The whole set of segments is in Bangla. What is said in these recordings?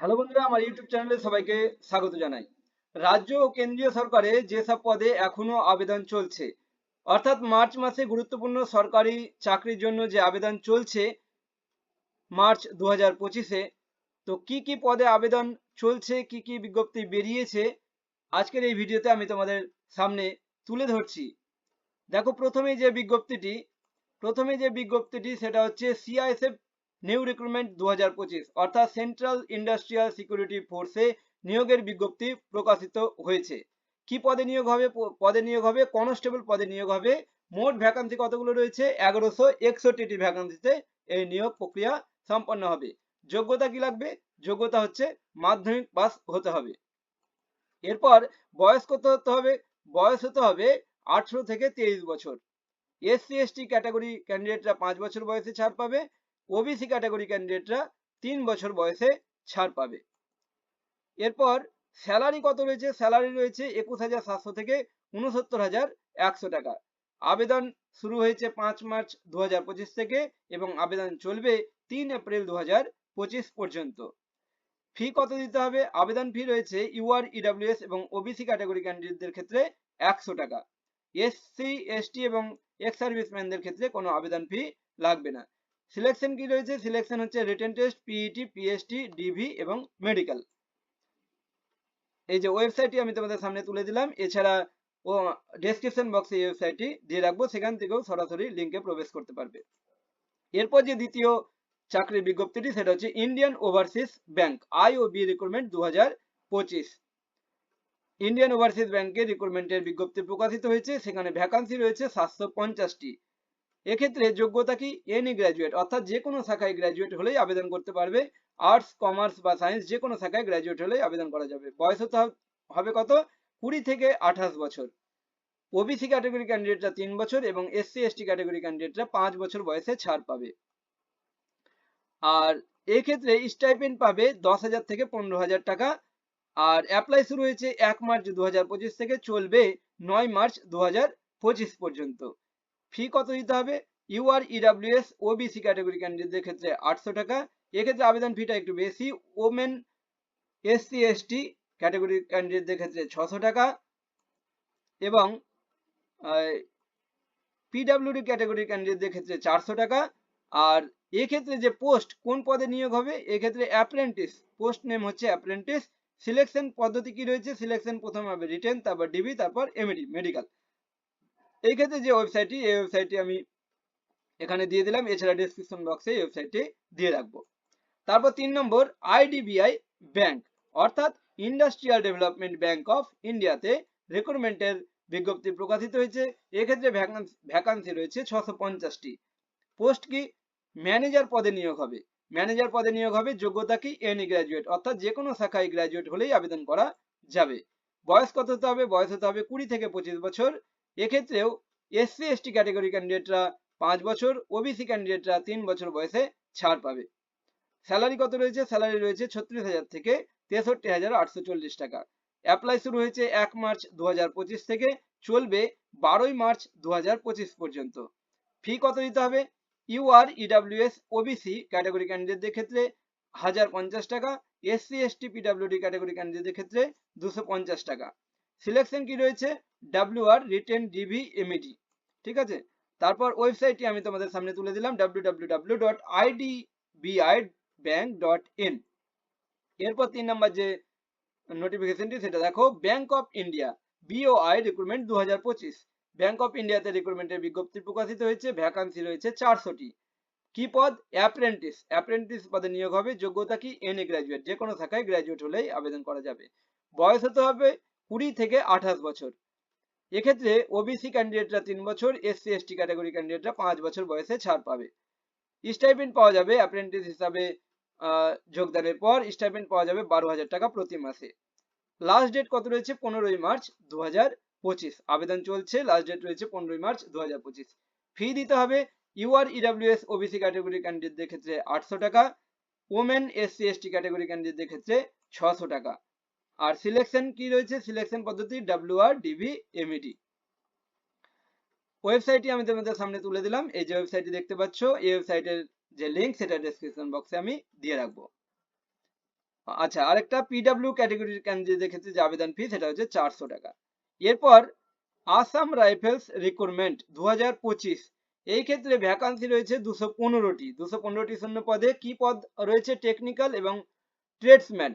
হ্যালো বন্ধুরা, আমার ইউটিউব চ্যানেলে সবাইকে স্বাগত জানাই। রাজ্য ও কেন্দ্রীয় সরকারে যেসব পদে এখনও আবেদন চলছে, অর্থাৎ মার্চ মাসে গুরুত্বপূর্ণ সরকারি চাকরির জন্য যে আবেদন চলছে, মার্চ দু হাজার পঁচিশে, তো কি কি পদে আবেদন চলছে, কি কি বিজ্ঞপ্তি বেরিয়েছে, আজকের এই ভিডিওতে আমি তোমাদের সামনে তুলে ধরছি। দেখো, প্রথমে যে বিজ্ঞপ্তিটি, প্রথমে যে বিজ্ঞপ্তিটি, সেটা হচ্ছে সিআইএসএফ নিউ রিক্রুটমেন্ট দু হাজার পঁচিশ, অর্থাৎ সেন্ট্রাল ইন্ডাস্ট্রিয়াল সিকিউরিটি ফোর্সে নিয়োগের বিজ্ঞপ্তি প্রকাশিত হয়েছে। কি পদে নিয়োগ হবে? পদে নিয়োগ হবে, কনস্টেবল পদে নিয়োগ হবে। মোট ভ্যাকান্সি কতগুলো রয়েছে? এগারোশো একষট্টিটি ভ্যাকান্সিতে এই নিয়োগ প্রক্রিয়া সম্পন্ন হবে। যোগ্যতা কি লাগবে? যোগ্যতা হচ্ছে মাধ্যমিক পাস হতে হবে। এরপর বয়স কত হতে হবে? বয়স হতে হবে আঠারো থেকে তেইশ বছর। এসসি, এসটি ক্যাটাগরি ক্যান্ডিডেটরা পাঁচ বছর বয়সে ছাড় পাবে। ওবিসি ক্যাটাগরি ক্যান্ডিডেটরা তিন বছর বয়সে ছাড় পাবে। এরপর স্যালারি কত রয়েছে? স্যালারি রয়েছে একুশ হাজার সাতশো থেকে উনসত্তর হাজার একশো টাকা। আবেদন শুরু হয়েছে পাঁচ মার্চ দু হাজার পঁচিশ থেকে এবং আবেদন চলবে তিন এপ্রিল দু হাজার পঁচিশ পর্যন্ত। ফি কত দিতে হবে? আবেদন ফি রয়েছে ইউআর ইডাব্লিউএস এবং ওবিসি ক্যাটাগরি ক্যান্ডিডেটদের ক্ষেত্রে একশো টাকা। এসসি এসটি এবং এক্স সার্ভিসম্যানদের ক্ষেত্রে কোনো আবেদন ফি লাগবে না। সিলেকশন কি রয়েছে? সিলেকশন হচ্ছে written test PET PST DV এবং মেডিকেল এই যে ওয়েবসাইটটি আমি তোমাদের সামনে তুলে দিলাম। এছাড়া ও ডেসক্রিপশন বক্সে এই ওয়েবসাইটটি দিয়ে রাখব। সেখান থেকেও সরাসরি লিঙ্কে প্রবেশ করতে পারবে। এরপর যে দ্বিতীয় চাকরির বিজ্ঞপ্তিটি, সেটা হচ্ছে Indian Overseas Bank IOB recruitment দু হাজার পঁচিশ। ইন্ডিয়ান ওভারসিজ ব্যাংকের রিক্রুটমেন্টের বিজ্ঞপ্তি প্রকাশিত হয়েছে। সেখানে ভ্যাকান্সি রয়েছে সাতশো পঞ্চাশটি। এক্ষেত্রে যোগ্যতা কি? এনি গ্র্যাজুয়েট অর্থাৎ যে কোনো শাখায় গ্র্যাজুয়েট হলেই আবেদন করতে পারবে। আর্টস কমার্স বা সায়েন্স যে কোনো শাখায় গ্র্যাজুয়েট হলেই আবেদন করা যাবে। বয়স হতে হবে কত? কুড়ি থেকে আঠাশ বছর। ওবিসি ক্যাটাগরি ক্যান্ডিডেটরা তিন বছর এবং এসসি এসটি ক্যাটাগরি ক্যান্ডিডেটরা পাঁচ বছর বয়সে ছাড় পাবে। আর এক্ষেত্রে স্টাইপেন্ড পাবে দশ হাজার থেকে পনেরো হাজার টাকা। আর অ্যাপ্লাই শুরু হয়েছে এক মার্চ দু হাজার পঁচিশ থেকে, চলবে নয় মার্চ দু হাজার পঁচিশ পর্যন্ত। ফি কত দিতে হবে? ইউআর ইডাব্লিউএস ওবিসি ক্যাটাগরি ক্যান্ডিডেটদের ক্ষেত্রে আটশো টাকা। এক্ষেত্রে আবেদন ফিটা একটু বেশি। ওমেন এসসি এসটি ক্যাটাগরি ক্যান্ডিডেটদের ক্ষেত্রে ছশো টাকা। এবং পিডাব্লিউডি ক্যাটাগরি ক্যান্ডিডেটদের ক্ষেত্রে চারশো টাকা। আর এক্ষেত্রে যে পোস্ট কোন পদে নিয়োগ হবে, এক্ষেত্রে অ্যাপ্রেন্টিস পোস্ট নেম হচ্ছে অ্যাপ্রেন্টিস সিলেকশন পদ্ধতি কি রয়েছে? সিলেকশন প্রথমে হবে রিটেন তারপর ডিবি তারপর এমডি মেডিকেল এই ক্ষেত্রে যে ওয়েবসাইটটি এই ওয়েবসাইটটি আমি এখানে দিয়ে দিলাম, এছাড়া ডিসক্রিপশন বক্সে এই ওয়েবসাইটটি দিয়ে রাখব। তারপর তিন নম্বর আইডিবিআই ব্যাংক অর্থাৎ ইন্ডাস্ট্রিয়াল ডেভেলপমেন্ট ব্যাংক অফ ইন্ডিয়াতে রিক্রুটমেন্টের বিজ্ঞপ্তি প্রকাশিত হয়েছে। এক্ষেত্রে ভ্যাকান্সি রয়েছে ছশো পঞ্চাশটি। পোস্ট কি? ম্যানেজার পদে নিয়োগ হবে। ম্যানেজার পদে নিয়োগ হবে, যোগ্যতা কি? এনি গ্র্যাজুয়েট অর্থাৎ যে কোনো শাখায় গ্র্যাজুয়েট হলেই আবেদন করা যাবে। বয়স কত হতে হবে? বয়স হতে হবে কুড়ি থেকে পঁচিশ বছর। এক্ষেত্রেও এসসি এসটি ক্যাটাগরি ক্যান্ডিডেটরা পাঁচ বছর ওবিসি ক্যান্ডিডেটরা তিন বছর বয়সে ছাড় পাবে। স্যালারি কত রয়েছে? স্যালারি রয়েছে ছত্রিশ হাজার থেকে তেষট্টি হাজার আটশো চল্লিশ টাকা। অ্যাপ্লাই শুরু হয়েছে এক মার্চ দু হাজার পঁচিশ থেকে, চলবে বারোই মার্চ দু হাজার পঁচিশ পর্যন্ত। ফি কত দিতে হবে? ইউআর ইডাব্লিউএস ওবিসি ক্যাটাগরি ক্যান্ডিডেটদের ক্ষেত্রে হাজার পঞ্চাশ টাকা এসসি এসটি পিডাব্লিউডি ক্যাটাগরি ক্যান্ডিডেটদের ক্ষেত্রে দুশো পঞ্চাশ টাকা। সিলেকশন কি রয়েছে? ডাব্লিউআর রিটেন ডিভি এমইডি ঠিক আছে? তারপর ওয়েবসাইটটি আমি তোমাদের সামনে তুলে দিলাম W W W dot IDBI bank dot in এরপর তিন নম্বর যে নোটিফিকেশনটি সেটা দেখো bank of India BOI recruitment দু হাজার পঁচিশ। ব্যাংক অফ ইন্ডিয়াতে রিক্রুটমেন্টের বিজ্ঞপ্তি প্রকাশিত হয়েছে ভ্যাকান্সি রয়েছে চারশোটি। কি পদ? অ্যাপ্রেন্টিস অ্যাপ্রেন্টিস পদে নিয়োগ হবে, যোগ্যতা কি? এনএ গ্র্যাজুয়েট যে কোনো শাখায় গ্র্যাজুয়েট হলেই আবেদন করা যাবে। বয়স হতে হবে কুড়ি থেকে আঠাশ বছর। এক্ষেত্রে ওবিসি ক্যান্ডিডেটরা তিন বছর এসসি এসটি ক্যাটাগরি ক্যান্ডিডেটরা পাঁচ বছর বয়সে ছাড় পাবে। স্টাইপেন্ড পাওয়া যাবে অ্যাপ্রেন্টিস হিসাবে যোগদানের পর স্টাইপেন্ড পাওয়া যাবে বারো হাজার টাকা প্রতি মাসে। লাস্ট ডেট কত রয়েছে? পনেরোই মার্চ দু হাজার পঁচিশ। আবেদন চলছে লাস্ট ডেট রয়েছে পনেরোই মার্চ দু হাজার পঁচিশ। ফি দিতে হবে ইউআর ইডাব্লিউএস ওবিসি ক্যাটাগরি ক্যান্ডিডেটদের ক্ষেত্রে আটশো টাকা ওমেন এসসি এসটি ক্যাটাগরি ক্যান্ডিডেটদের ক্ষেত্রে ছশো টাকা। আর সিলেকশন কি রয়েছে? সিলেকশন পদ্ধতি ডাব্লিউ ডাব্লিউআর ডিভি এমইডি ওয়েবসাইটটি আমি তোমাদের সামনে তুলে দিলাম। এই যে ওয়েবসাইটটি দেখতে পাচ্ছ, এই ওয়েবসাইটের যে লিংক সেটা ডেসক্রিপশন বক্সে আমি দিয়ে রাখব। আচ্ছা আরেকটা পিডাব্লিউ ক্যাটাগরির ক্যান্ডিডেটদের ক্ষেত্রে যে আবেদন ফি সেটা হচ্ছে চারশো টাকা। এরপর আসাম রাইফেলস রিক্রুটমেন্ট দু হাজার পঁচিশ। এই ক্ষেত্রে ভ্যাকান্সি রয়েছে দুশো পনেরোটি। দুশো পনেরোটি শূন্য পদে কি পদ রয়েছে? টেকনিক্যাল এবং ট্রেডসম্যান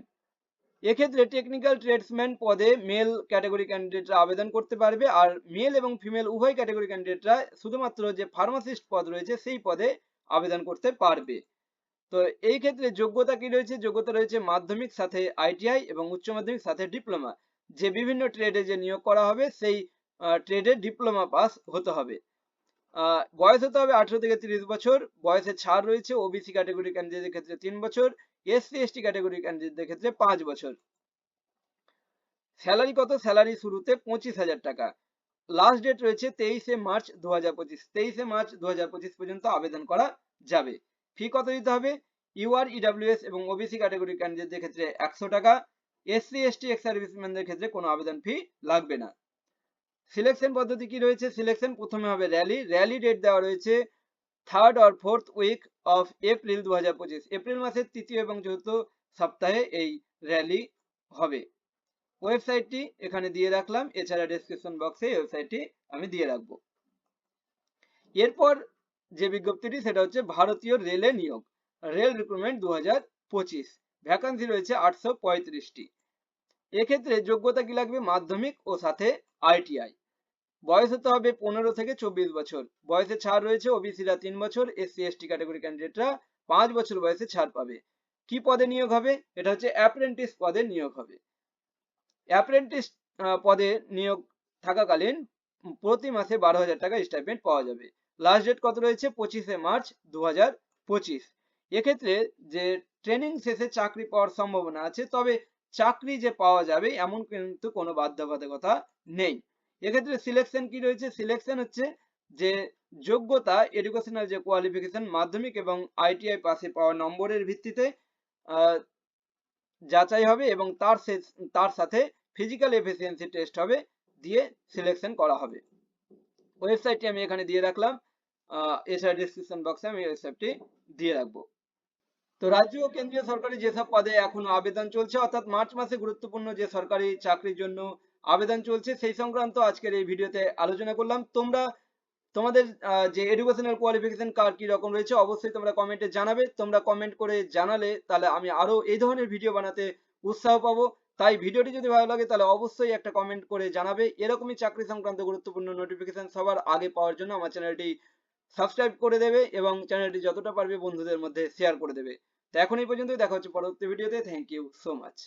এক্ষেত্রে টেকনিক্যাল ট্রেডসম্যান পদে মেল ক্যাটাগরি ক্যান্ডিডেটরা আবেদন করতে পারবে, আর মেল এবং ফিমেল উভয় ক্যাটাগরি ক্যান্ডিডেটরা শুধুমাত্র যে ফার্মাসিস্ট পদ রয়েছে, সেই পদে আবেদন করতে পারবে। তো এই ক্ষেত্রে যোগ্যতা কি রয়েছে? যোগ্যতা রয়েছে মাধ্যমিক সাথে আইটিআই এবং উচ্চ মাধ্যমিক সাথে ডিপ্লোমা যে বিভিন্ন ট্রেডে যে নিয়োগ করা হবে, সেই ট্রেডে ডিপ্লোমা পাস হতে হবে। বয়স হতে হবে আঠারো থেকে তিরিশ বছর। বয়সে ছাড় রয়েছে ওবিসি ক্যাটাগরি ক্যান্ডিডেটের ক্ষেত্রে তিন বছর। এসসি এসটি ক্যাটাগরি ক্যান্ডিডেটদের ক্ষেত্রে পাঁচ বছর। স্যালারি কত? স্যালারি শুরুতে পঁচিশ হাজার টাকা। লাস্ট ডেট রয়েছে তেইশে মার্চ দু হাজার পঁচিশ। তেইশে মার্চ দু হাজার পঁচিশ পর্যন্ত আবেদন করা যাবে। ফি কত দিতে হবে? ইউআর ইডাব্লিউএস এবং ওবিসি ক্যাটাগরি ক্যান্ডিডেটদের ক্ষেত্রে একশো টাকা। এসসি এসটি এক্স সার্ভিসম্যানদের ক্ষেত্রে কোনো আবেদন ফি লাগবে না। সিলেকশন পদ্ধতি কি রয়েছে? সিলেকশন প্রথমে হবে র্যালি র্যালি ডেট দেওয়া রয়েছে third or fourth week of April দু এপ্রিল মাসের তৃতীয় এবং চতুর্থ সপ্তাহে এই র্যালি হবে। ওয়েবসাইটটি এখানে দিয়ে রাখলাম, এছাড়া ডেসক্রিপশন বক্সে ওয়েবসাইটটি আমি দিয়ে রাখব। এরপর যে বিজ্ঞপ্তিটি, সেটা হচ্ছে ভারতীয় রেলে নিয়োগ রেল রিক্রুটমেন্ট দু হাজার পঁচিশ। ভ্যাকান্সি রয়েছে আটশো পঁয়ত্রিশটি। এক্ষেত্রে যোগ্যতা কি লাগবে? মাধ্যমিক ও সাথে আইটিআই বয়স হতে হবে পনেরো থেকে চব্বিশ বছর। বয়সে ছাড় রয়েছে ওবিসিরা তিন বছর এসসি এসটি ক্যাটাগরি ক্যান্ডিডেটরা পাঁচ বছর বয়সে ছাড় পাবে। কি পদে নিয়োগ হবে? এটা হচ্ছে অ্যাপ্রেন্টিস পদে নিয়োগ হবে। অ্যাপ্রেন্টিস পদে নিয়োগ থাকাকালীন প্রতি মাসে বারো হাজার টাকা স্টাইপেন্ড পাওয়া যাবে। লাস্ট ডেট কত রয়েছে? পঁচিশে মার্চ দু হাজার পঁচিশ। এক্ষেত্রে যে ট্রেনিং শেষে চাকরি পাওয়ার সম্ভাবনা আছে, তবে চাকরি যে পাওয়া যাবে এমন কিন্তু কোনো বাধ্যবাধকতা নেই। এক্ষেত্রে সিলেকশন কি রয়েছে? সিলেকশন হচ্ছে যে যোগ্যতা এডুকেশনাল যে কোয়ালিফিকেশন মাধ্যমিক এবং আইটিআই পাশে পাওয়া নম্বরের ভিত্তিতে যাচাই হবে এবং তার তার সাথে ফিজিক্যাল এফিসিয়েন্সি টেস্ট হবে দিয়ে সিলেকশন করা হবে। ওয়েবসাইটটি আমি এখানে দিয়ে রাখলাম। এছাড়া ডিসক্রিপশন বক্সে আমি ওয়েবসাইটটি দিয়ে রাখব। তো রাজ্য ও কেন্দ্রীয় সরকারি যেসব পদে এখনও আবেদন চলছে, অর্থাৎ মার্চ মাসে গুরুত্বপূর্ণ যে সরকারি চাকরির জন্য আবেদন চলছে। সেই সংক্রান্ত আজকের এই ভিডিওতে আলোচনা করলাম। তোমরা, তোমাদের যে এডুকেশনাল কোয়ালিফিকেশন কার কি রকম রয়েছে, অবশ্যই তোমরা কমেন্টে জানাবে। তোমরা কমেন্ট করে জানালে তাহলে আমি আরও এই ধরনের ভিডিও বানাতে উৎসাহ পাবো। তাই ভিডিওটি যদি ভালো লাগে তাহলে অবশ্যই একটা কমেন্ট করে জানাবে। এরকমই চাকরি সংক্রান্ত গুরুত্বপূর্ণ নোটিফিকেশন সবার আগে পাওয়ার জন্য আমার চ্যানেলটি সাবস্ক্রাইব করে দেবে এবং চ্যানেলটি যতটা পারবে বন্ধুদের মধ্যে শেয়ার করে দেবে। তো এখন এই পর্যন্তই দেখা হচ্ছে পরবর্তী ভিডিওতে থ্যাংক ইউ সো মাচ